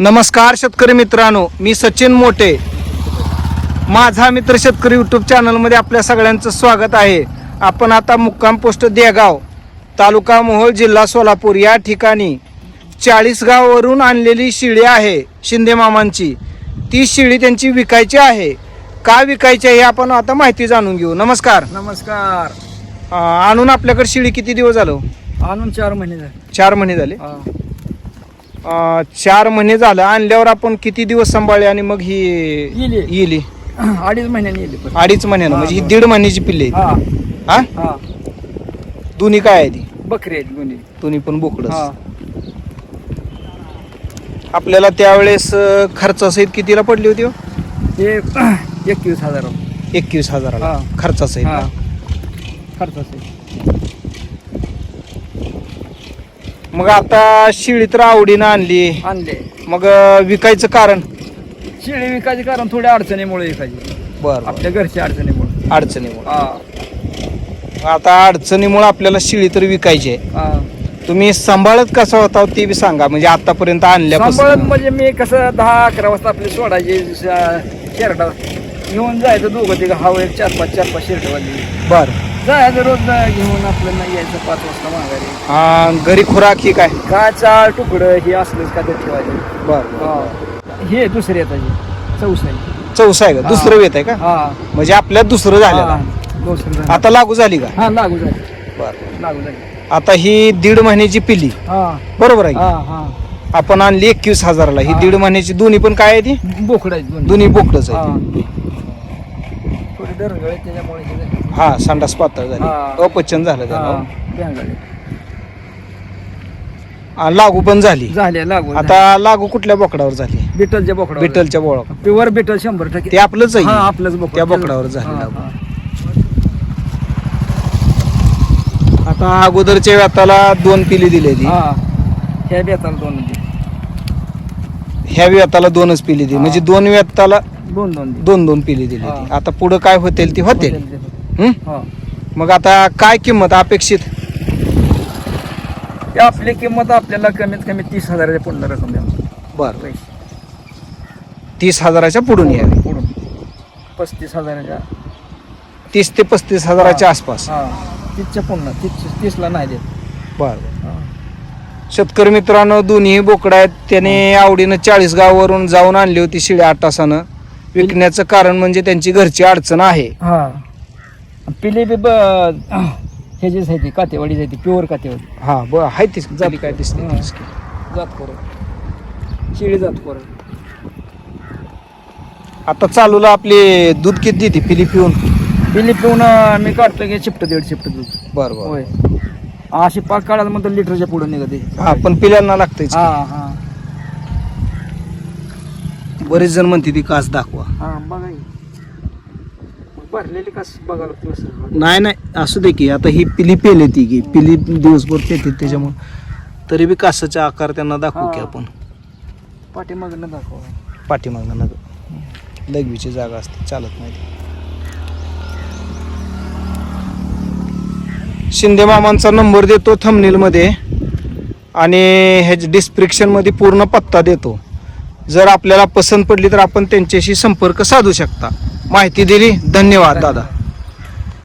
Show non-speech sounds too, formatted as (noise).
नमस्कार शेतकरी मित्रांनो मी सचिन मोठे. माझा मित्र शेतकरी यूट्यूब चॅनलमध्ये आपल्या सगळ्यांचं स्वागत आहे. आपण आता मुक्काम पोस्ट देगाव तालुका मोहोळ जिल्हा सोलापूर या ठिकाणी चाळीसगाववरून आणलेली शिळी आहे शिंदे मामांची. ती शिळी त्यांची विकायची आहे. का विकायची आहे हे आपण आता माहिती जाणून घेऊ. नमस्कार. नमस्कार. आणून आपल्याकडे शिळी किती दिवस झालं? आणून चार महिने झाले. चार महिने झाले. चार महिने झालं. आणल्यावर आपण किती दिवस सांभाळले आणि मग ही येली. (clears throat) अडीच महिन्याने अडीच महिन्यानं म्हणजे ही. दीड महिन्याची पिल्ले हा. हा? हा. दोन्ही काय आहे ती? बकरी आहेत दोन्ही. दोन्ही पण बोकड हा. आपल्याला त्यावेळेस अं, खर्चासहित कितीला पडली होती हो? ते (clears throat) एकवीस हजार एकवीस हजाराला. हा. खर्चासहित हा? खर्च असेल मग आता शिळी तर आवडीनं आणली. आणले. मग अं, विकायचं कारण? शेळी विकायचे कारण थोड्या अडचणीमुळे विकायची. बर आपल्या घरच्या अडचणीमुळे. अडचणीमुळे. हा. आता अडचणीमुळे आपल्याला शिळी तर विकायची आहे. हा. तुम्ही सांभाळत कसा होता ते बी सांगा. म्हणजे आतापर्यंत सांभाळत आणल्यापासून म्हणजे मी कसं दहा अकरा वाजता आपली सोडायची शर्ट घेऊन जायचं दोघं तिघं. हवं एक चार पाच चार पाच शर्ट वाजली. बर. जायचं रोज घेऊन आपलं नाही यायचं पाच वाजता माघारी. हा, घरी खुराक ही काय? चार तुकडं हे असलंच का ते ठेवायचं बर हे. दुसरे येतात चौसाई चौसा आहे. का? हा. दुसरं वेत आहे का? हा. म्हणजे आपल्यात दुसरं झालं हा, दुसरं झालं. आता लागू झाली का? हा लागू झाली. बर. लागू झाली. आता ही दीड महिन्याची पिल्ली हा. बरोबर आहे हा की? हा आपण आणली एकवीस हजाराला. ही हा. दीड महिन्याची दोन्ही पण काय आहे ती? बोकड आहेत दोन्ही. दोन्ही बोकडच हा. आहे त्याच्यामुळे हे झालं. हा संडास पातळ झाली हा. अपचन झालं हा, त्याला. आणि लागू पण झाली झाले लागू आता लागू कुठल्या बोकडावर झाली बिटलच्या बोकडा बिटलच्या बोळा प्युअर बिटल शंभर टक्के ते आपलंच हा आहे आपलंच बोकड त्या बोकडावर झाली हा, लागू. हा. आता अगोदरच्या व्याताला दोन पिली दिलेली हा ह्या बेताला दोन. ह्या व्याताला दोनच पिली दिली. म्हणजे दोन व्याताला दोन दोन. दोन दोन पिली दिली हा. आता पुढं काय होतील ती होतील. हं? हा. मग आता काय किंमत अपेक्षित? ते आपली किंमत आपल्याला कमीत कमी तीस हजाराच्या पुढला रक्कम द्या. बर. पैसे. तीस हजाराच्या पुढून यावी. पुढून पस्तीस हजाराच्या. तीस ते पस्तीस हजाराच्या आसपास. हा. तीसच्या पुन्हा तीस तीसला नाही देत. बर. हा. शेतकरी मित्रांनो दोन्ही बोकडं आहेत. त्याने आवडीनं चाळीस गावावरून जाऊन आणली होती शिळ्या आठ तासानं. विकण्याचं कारण म्हणजे त्यांची घरची अडचण आहे. हा. पिले बी ह्याचीच आहे ती कातेवाडीच आहे ती प्युअर कातेवाडी. हा ब आहे तीच जात काय दिसते. तीच की. जात कोर शिळी जात कोर आता चालूला आपली दूध किती देते पिली पिऊन? पिली पिऊन अं, मी काढतो की शिफ्ट दीड शिफ्ट दूध. बर बर. होय. अशी पाक काढायला म्हणतो लिटरच्या पुढे निघते हा पण पिल्यांना लागतंच हा हा. बरेच जण म्हणते ती कास दाखवा. हा बघा की. भरलेली कस बघायला नाही नाही असू दे की आता ही पिली पेले ती की पिली दिवसभर पेते त्याच्यामुळे. तरी बी कासाचा आकार त्यांना दाखवू की हा. आपण. पाठीमागनं दाखवा. पाठीमागनं नग लघवीची जागा असते चालत नाही ती. शिंदे मामांचा नंबर देतो थंबनेलमध्ये आणि ह्याच्या डिस्क्रिप्शनमध्ये पूर्ण पत्ता देतो. जर आपल्याला पसंत पडली तर आपण त्यांच्याशी संपर्क साधू शकता. माहिती दिली. धन्यवाद दादा.